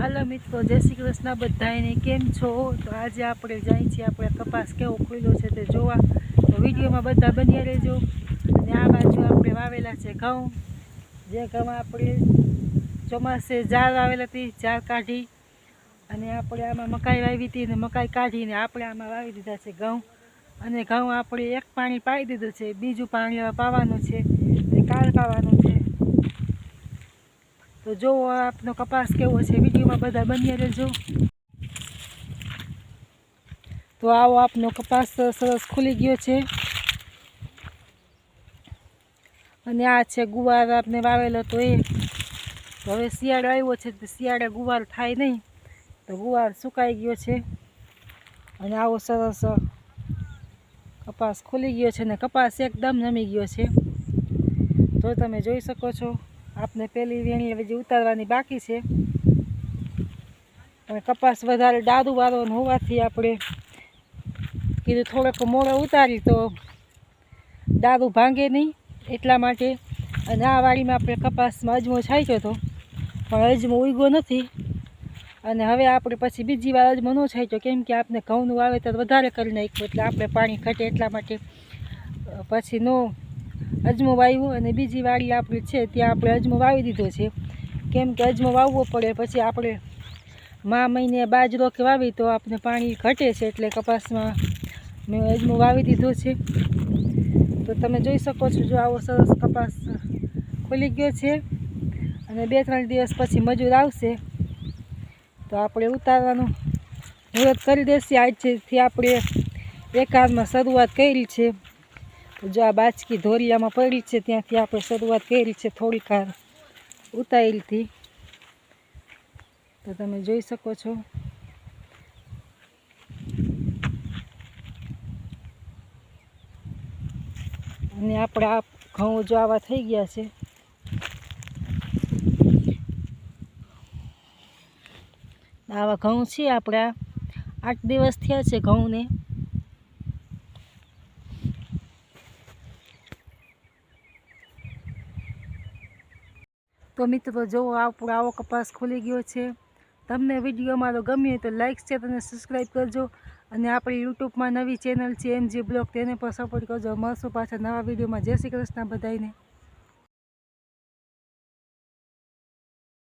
હાલો મિત્રો, જય શ્રી કૃષ્ણ બધાને કેમ છો? તો આજે આપણે જાય છીએ, આપણે કપાસ કેવો ખુલ્લો છે તે જોવા. તો વિડીયોમાં બધા બન્યા રહેજો. અને આ બાજુ આપણે વાવેલા છે ઘઉં. જે ઘઉં આપણે ચોમાસે ઝાડ વાવેલા હતી, ઝાડ કાઢી. અને આપણે આમાં મકાઈ વાવી હતી અને મકાઈ કાઢીને આપણે આમાં વાવી દીધા છે ઘઉં. અને ઘઉં આપણે એક પાણી પાઈ દીધું છે, બીજું પાણી પાવાનું છે કાળ પાવાનું છે. તો જોવો આપનો કપાસ કેવો છે, વિડીયોમાં બધા બન્યા રહેજો. તો આવો આપનો કપાસ સરસ ખુલી ગયો છે. અને આ છે ગુવાર આપને વાવેલો તો એ. હવે શિયાળો આવ્યો છે, તો શિયાળે ગુવાર થાય નહીં. તો ગુવાર સુકાઈ ગયો છે. અને આવો સરસ કપાસ ખુલી ગયો છે ને કપાસ એકદમ નમી ગયો છે. તો તમે જોઈ શકો છો. આપને પેલી વેણી હજી ઉતારવાની બાકી છે. અને કપાસ વધારે ડાદુવાળો હોવાથી આપણે કીધું થોડોક મોડો ઉતારી તો ડાદું ભાંગે નહીં એટલા માટે. અને આ વાડીમાં આપણે કપાસમાં અજમો છાંચ્યો હતો. પણ અજમો ઉગ્યો નથી. અને હવે આપણે પછી બીજી વાર અજમો ન છાંચ્યો કેમ કે આપણે ઘઉંનું વાવેતર વધારે કરી નાખ્યું. એટલે આપણે પાણી ઘટે એટલા માટે. પછી નો અજમો વાવ્યો અને બીજી વાડી આપણી છે ત્યાં આપણે અજમો વાવી દીધો છે. કેમ કે અજમો વાવવો પડે, પછી આપણે મા મહિને બાજરો કે વાવી તો આપણે પાણી ઘટે છે એટલે કપાસમાં મેં અજમો વાવી દીધો છે. તો તમે જોઈ શકો છો જો આવો સરસ કપાસ ખુલી ગયો છે અને બે ત્રણ દિવસ પછી મજૂર આવશે. તો આપણે ઉતારવાનું મુહૂર્ત કરી દેશે. આજથી આપણે એકાદમાં શરૂઆત કરી છે. જો આ બાચકી ધોરિયામાં પડી છે ત્યાંથી આપણે શરૂઆત કરી છે થોડીક વાર તો તમે જોઈ શકો છો. અને આપણે આ ઘઉં જો આવા થઈ ગયા છે. આવા ઘઉં છે આપણા. આઠ દિવસ થયા છે ઘઉંને. તો મિત્રો, જો આપણો આવો કપાસ ખુલી ગયો છે, તમને વીડિયો મારો ગમ્યો તો લાઇક શેર અને સબસ્ક્રાઈબ કરજો. અને આપણી યુટ્યુબમાં નવી ચેનલ છે એમ જે બ્લોગ તેને પણ સપોર્ટ કરજો. મળશું પાછા નવા વિડીયોમાં જય શ્રી કૃષ્ણ બધાને